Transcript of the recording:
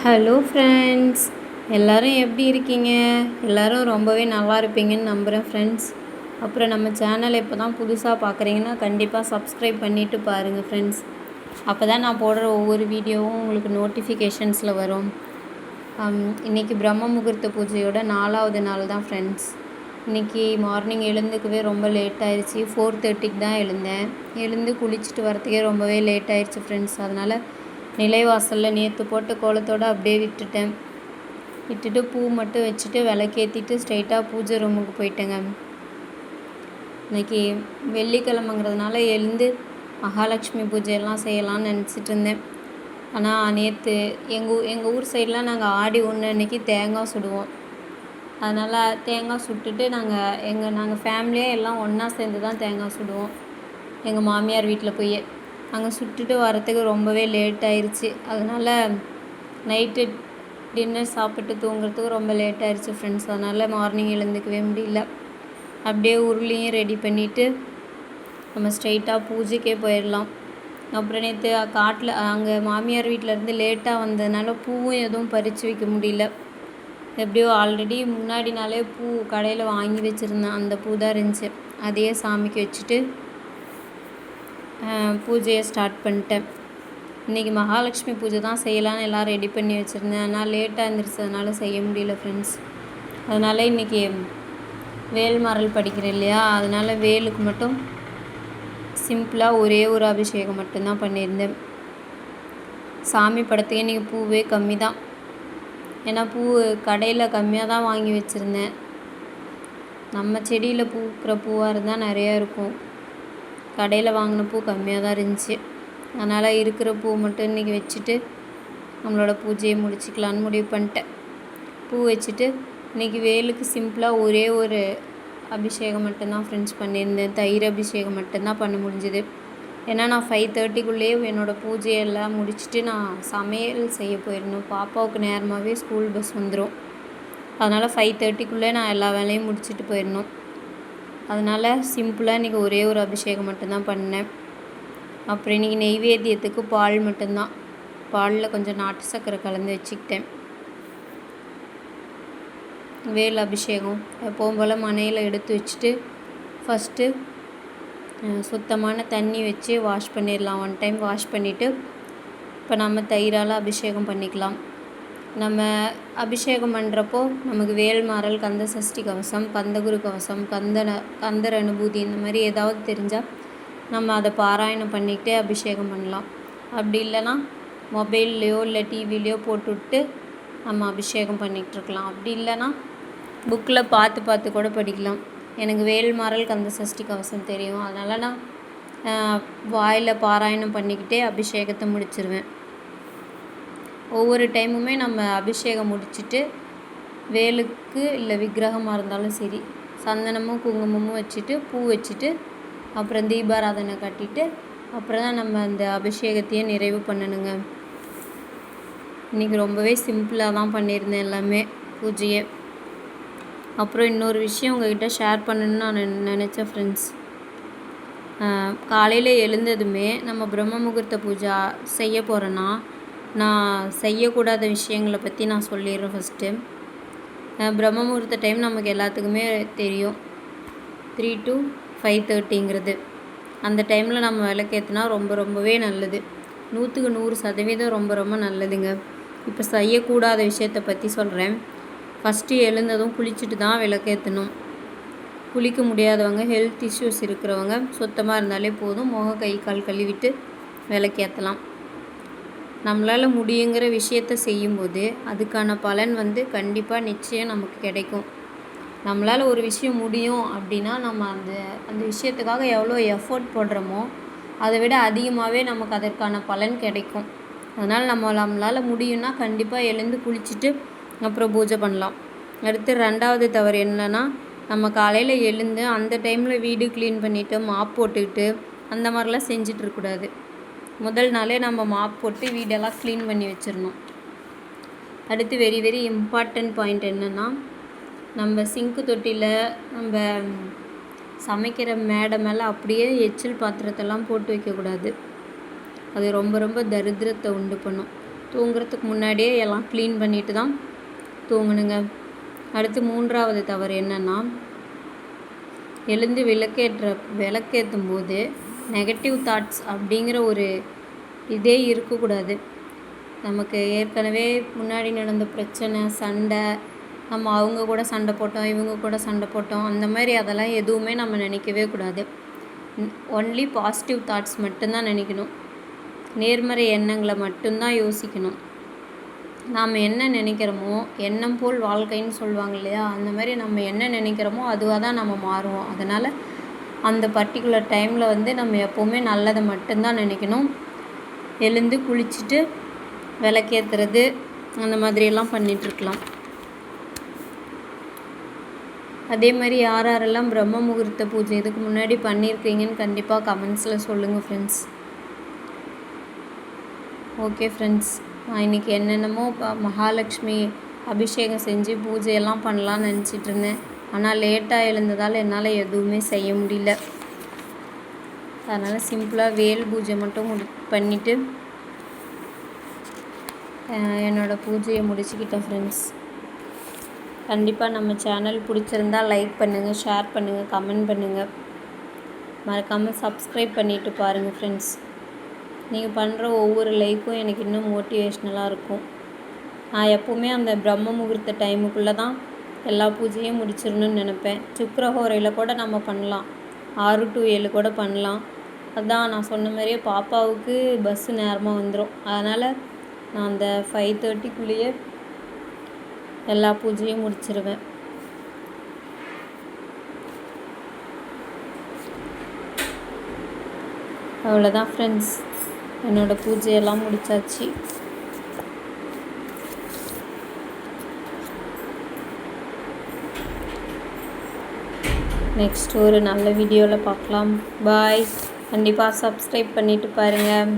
Hello friends எல்லோரும் எப்படி இருக்கீங்க? எல்லோரும் ரொம்பவே நல்லா இருப்பீங்கன்னு நம்புகிறேன் ஃப்ரெண்ட்ஸ் அப்புறம் நம்ம சேனலை இப்போ தான் புதுசாக பார்க்குறீங்கன்னா கண்டிப்பாக சப்ஸ்கிரைப் பண்ணிவிட்டு பாருங்கள் ஃப்ரெண்ட்ஸ் அப்போ தான் நான் போடுற ஒவ்வொரு வீடியோவும் உங்களுக்கு நோட்டிஃபிகேஷன்ஸில் வரும். இன்றைக்கி பிரம்ம முகூர்த்த பூஜையோட நாலாவது நாள் தான் ஃப்ரெண்ட்ஸ் இன்றைக்கி மார்னிங் எழுந்துக்கவே ரொம்ப லேட் ஆயிடுச்சு ஃபோர் தேர்ட்டிக்கு தான் எழுந்தேன். எழுந்து குளிச்சுட்டு வரத்துக்கே ரொம்பவே லேட் ஆயிடுச்சு ஃப்ரெண்ட்ஸ் அதனால் நிலைவாசலில் நேற்று போட்ட கோலத்தோடு அப்படியே விட்டுட்டேன். விட்டுட்டு பூ மட்டும் வச்சுட்டு விளக்கேற்றிட்டு ஸ்ட்ரைட்டாக பூஜை ரூமுக்கு போயிட்டேங்க. இன்றைக்கி வெள்ளிக்கிழமைங்கிறதுனால எழுந்து மகாலட்சுமி பூஜையெல்லாம் செய்யலாம்னு நினச்சிட்டு இருந்தேன். ஆனால் நேற்று எங்கள் எங்கள் ஊர் சைட்லாம் நாங்கள் ஆடி ஒன்று அன்றைக்கி தேங்காய் சுடுவோம். அதனால் தேங்காய் சுட்டுட்டு நாங்கள் எங்கள் நாங்கள் ஃபேமிலியாக எல்லாம் ஒன்றா சேர்ந்து தான் தேங்காய் சுடுவோம். எங்கள் மாமியார் வீட்டில் போய். அங்கே சுட்டுட்டு வரத்துக்கு ரொம்பவே லேட் ஆயிடுச்சு அதனால் நைட்டு டின்னர் சாப்பிட்டு தூங்குறதுக்கு ரொம்ப லேட் ஆயிடுச்சு ஃப்ரெண்ட்ஸ் அதனால் மார்னிங் எழுந்துக்கவே முடியல. அப்படியே உருளையும் ரெடி பண்ணிவிட்டு நம்ம ஸ்ட்ரைட்டாக பூஜைக்கே போயிடலாம் அப்புறம் நேற்று காட்டில் அங்கே மாமியார் வீட்டிலேருந்து லேட்டாக வந்ததுனால பூவும் எதுவும் பறித்து வைக்க முடியல. எப்படியோ ஆல்ரெடி முன்னாடி நாளே பூ கடையில் வாங்கி வச்சுருந்தேன். அந்த பூ தான் இருந்துச்சு. அதையே சாமிக்கு வச்சுட்டு பூஜையை ஸ்டார்ட் பண்ணிட்டேன். இன்றைக்கி மகாலட்சுமி பூஜை தான் செய்யலான்னு எல்லாம் ரெடி பண்ணி வச்சுருந்தேன். ஆனால் லேட்டாக இருந்துருச்சதுனால செய்ய முடியல ஃப்ரெண்ட்ஸ் அதனால் இன்றைக்கி மரல் படிக்கிறேன் இல்லையா? அதனால் வேலுக்கு மட்டும் சிம்பிளாக ஒரே ஒரு அபிஷேகம் மட்டும்தான் பண்ணியிருந்தேன். சாமி படத்துக்கு இன்றைக்கி பூவே கம்மி தான் ஏன்னா பூ கடையில் கம்மியாக தான் வாங்கி வச்சுருந்தேன். நம்ம செடியில் பூக்கிற பூவாக இருந்தால் நிறையா இருக்கும். கடையில் வாங்கின பூ கம்மியாக தான் இருந்துச்சு. அதனால் இருக்கிற பூ மட்டும் இன்றைக்கி வச்சுட்டு நம்மளோட பூஜையை முடிச்சிக்கலான்னு முடிவு பண்ணிட்டேன். பூ வச்சுட்டு இன்றைக்கி வேலுக்கு சிம்பிளாக ஒரே ஒரு அபிஷேகம் மட்டும்தான் ஃப்ரெண்ட்ஸ் பண்ணியிருந்தேன். தயிர் அபிஷேகம் மட்டும்தான் பண்ண முடிஞ்சது. ஏன்னா நான் ஃபைவ் தேர்ட்டிக்குள்ளேயே என்னோடய பூஜையெல்லாம் முடிச்சுட்டு நான் சமையல் செய்ய போயிடணும். பாப்பாவுக்கு நேரமாகவே ஸ்கூல் பஸ் வந்துடும் அதனால் ஃபைவ் தேர்ட்டிக்குள்ளே நான் எல்லா வேலையும் முடிச்சுட்டு போயிடணும். அதனால் சிம்பிளாக இன்றைக்கி ஒரே ஒரு அபிஷேகம் மட்டும்தான் பண்ணேன். அப்புறம் இன்றைக்கி நெய்வேத்தியத்துக்கு பால் மட்டும்தான். பாலில் கொஞ்சம் நாட்டு சர்க்கரை கலந்து வச்சுக்கிட்டேன். வேல் அபிஷேகம். எப்பவும் போல் மனையில் எடுத்து வச்சுட்டு ஃபஸ்ட்டு சுத்தமான தண்ணி வச்சு வாஷ் பண்ணிடலாம். ஒன் டைம் வாஷ் பண்ணிவிட்டு இப்போ நம்ம தயிரால் அபிஷேகம் பண்ணிக்கலாம். நம்ம அபிஷேகம் பண்ணுறப்போ நமக்கு வேல்மாறல் கந்த சஷ்டி கவசம் கந்தகுரு கவசம் கந்தன கந்தர் அனுபூதி இந்த மாதிரி ஏதாவது தெரிஞ்சால் நம்ம அதை பாராயணம் பண்ணிக்கிட்டே அபிஷேகம் பண்ணலாம். அப்படி இல்லைன்னா மொபைல்லையோ இல்லை டிவிலையோ போட்டுவிட்டு நம்ம அபிஷேகம் பண்ணிகிட்ருக்கலாம் அப்படி இல்லைன்னா புக்கில் பார்த்து பார்த்து கூட படிக்கலாம். எனக்கு வேல்மாறல் கந்த சஷ்டி கவசம் தெரியும். அதனால் நான் வாயில் பாராயணம் பண்ணிக்கிட்டே அபிஷேகத்தை முடிச்சிருவேன். ஒவ்வொரு டைமுமே நம்ம அபிஷேகம் முடிச்சுட்டு வேலுக்கு இல்லை விக்கிரகமாக இருந்தாலும் சரி சந்தனமும் குங்குமமும் வச்சுட்டு பூ வச்சுட்டு அப்புறம் தீபாராதனை கட்டிட்டு அப்புறம் தான் நம்ம அந்த அபிஷேகத்தையே நிறைவு பண்ணணுங்க. இன்றைக்கி ரொம்பவே சிம்பிளாக தான் பண்ணியிருந்தேன் எல்லாமே பூஜையை. அப்புறம் இன்னொரு விஷயம் உங்ககிட்ட ஷேர் பண்ணணும்னு நான் நினச்சேன் ஃப்ரெண்ட்ஸ் காலையில் எழுந்ததுமே நம்ம பிரம்ம முகூர்த்த பூஜா செய்ய போகிறோன்னா நான் செய்யக்கூடாத விஷயங்களை பற்றி நான் சொல்லிடுறேன் ஃபஸ்ட்டு பிரம்ம முகூர்த்த டைம் நமக்கு எல்லாத்துக்குமே தெரியும். த்ரீ டு ஃபைவ் தேர்ட்டிங்கிறது அந்த டைமில் நம்ம விளக்கேற்றினா ரொம்ப ரொம்பவே நல்லது. நூற்றுக்கு நூறு சதவீதம் ரொம்ப ரொம்ப நல்லதுங்க. இப்போ செய்யக்கூடாத விஷயத்தை பற்றி சொல்கிறேன் ஃபஸ்ட்டு எழுந்ததும் குளிச்சுட்டு தான் விளக்கேற்றணும் குளிக்க முடியாதவங்க ஹெல்த் இஷ்யூஸ் இருக்கிறவங்க சுத்தமாக இருந்தாலே போதும். முக கை கால் கழுவிட்டு விளக்கேற்றலாம் நம்மளால் முடியுங்கிற விஷயத்த செய்யும்போது அதுக்கான பலன் வந்து கண்டிப்பாக நிச்சயம் நமக்கு கிடைக்கும். நம்மளால் ஒரு விஷயம் முடியும் அப்படின்னா நம்ம அந்த அந்த விஷயத்துக்காக எவ்வளோ எஃபோர்ட் போடுறோமோ அதை விட அதிகமாகவே நமக்கு அதற்கான பலன் கிடைக்கும். அதனால் நம்ம நம்மளால் முடியும்னா கண்டிப்பாக எழுந்து குளிச்சுட்டு அப்புறம் பூஜை பண்ணலாம். அடுத்து ரெண்டாவது தவறு என்னென்னா நம்ம காலையில் எழுந்து அந்த டைமில் வீடு க்ளீன் பண்ணிவிட்டு மாப் போட்டுக்கிட்டு அந்த மாதிரிலாம் செஞ்சிட்ருக்கூடாது முதல் நாளே நம்ம மாப் போட்டு வீடெல்லாம் க்ளீன் பண்ணி வச்சிடணும். அடுத்து வெரி வெரி இம்பார்ட்டண்ட் பாயிண்ட் என்னென்னா நம்ம சிங்க்கு தொட்டியில் நம்ம சமைக்கிற மேடை மேலே அப்படியே எச்சில் பாத்திரத்தெல்லாம் போட்டு வைக்கக்கூடாது. அது ரொம்ப ரொம்ப தரித்திரத்தை உண்டு பண்ணும். தூங்குறதுக்கு முன்னாடியே எல்லாம் க்ளீன் பண்ணிட்டு தான் தூங்கணுங்க. அடுத்து மூன்றாவது தவறு என்னென்னா எழுந்து விளக்கேற்ற விளக்கேற்றும் போது நெகட்டிவ் தாட்ஸ் அப்படிங்கிற ஒரு இதே இருக்கக்கூடாது. நமக்கு ஏற்கனவே முன்னாடி நடந்த பிரச்சனை சண்டை நம்ம அவங்க கூட சண்டை போட்டோம் இவங்க கூட சண்டை போட்டோம் அந்த மாதிரி அதெல்லாம் எதுவுமே நம்ம நினைக்கவே கூடாது. ஒன்லி பாசிட்டிவ் தாட்ஸ் மட்டும்தான் நினைக்கணும். நேர்மறை எண்ணங்களை மட்டும்தான் யோசிக்கணும். நாம் என்ன நினைக்கிறோமோ எண்ணம் போல் வாழ்க்கைன்னு சொல்லுவாங்க இல்லையா? அந்த மாதிரி நம்ம என்ன நினைக்கிறோமோ அதுவாக தான் நம்ம மாறுவோம். அதனால் அந்த பர்டிகுலர் டைமில் வந்து நம்ம எப்போவுமே நல்லதை மட்டும்தான் நினைக்கணும். எழுந்து குளிச்சுட்டு விளக்கேற்றுறது அந்த மாதிரியெல்லாம் பண்ணிகிட்ருக்கலாம் அதே மாதிரி யார் யாரெல்லாம் பிரம்ம முகூர்த்த பூஜை இதுக்கு முன்னாடி பண்ணியிருக்கீங்கன்னு கண்டிப்பாக கமெண்ட்ஸில் சொல்லுங்கள் ஃப்ரெண்ட்ஸ் ஓகே ஃப்ரெண்ட்ஸ் நான் இன்றைக்கி என்னென்னமோ மகாலட்சுமி அபிஷேகம் செஞ்சு பூஜையெல்லாம் பண்ணலான்னு நினச்சிட்டு இருந்தேன். ஆனால் லேட்டாக எழுந்ததால் என்னால் எதுவுமே செய்ய முடியல. அதனால் சிம்பிளாக வேல் பூஜை மட்டும் முடி பண்ணிவிட்டு என்னோடய பூஜையை முடிச்சுக்கிட்டேன் ஃப்ரெண்ட்ஸ் கண்டிப்பாக நம்ம சேனல் பிடிச்சிருந்தா லைக் பண்ணுங்கள் ஷேர் பண்ணுங்கள் கமெண்ட் பண்ணுங்கள் மறக்காமல் சப்ஸ்கிரைப் பண்ணிவிட்டு பாருங்கள் ஃப்ரெண்ட்ஸ் நீங்கள் பண்ணுற ஒவ்வொரு லைக்கும் எனக்கு இன்னும் மோட்டிவேஷ்னலாக இருக்கும். நான் எப்போவுமே அந்த பிரம்ம முகூர்த்த டைமுக்குள்ளே தான் எல்லா பூஜையும் முடிச்சிடணும்னு நினப்பேன். சுக்கரஹோரையில் கூட நம்ம பண்ணலாம். ஆறு டு ஏழு கூட பண்ணலாம். அதுதான் நான் சொன்ன மாதிரியே பாப்பாவுக்கு பஸ்ஸு நேரமாக வந்துடும் அதனால் நான் அந்த ஃபைவ் தேர்ட்டிக்குள்ளேயே எல்லா பூஜையும் முடிச்சிருவேன். அவ்வளோதான் ஃப்ரெண்ட்ஸ் என்னோடய பூஜையெல்லாம் முடித்தாச்சு நெக்ஸ்ட் ஒரு நல்ல வீடியோவில் பார்க்கலாம் பாய். கண்டிப்பாக சப்ஸ்கிரைப் பண்ணிவிட்டு பாருங்கள்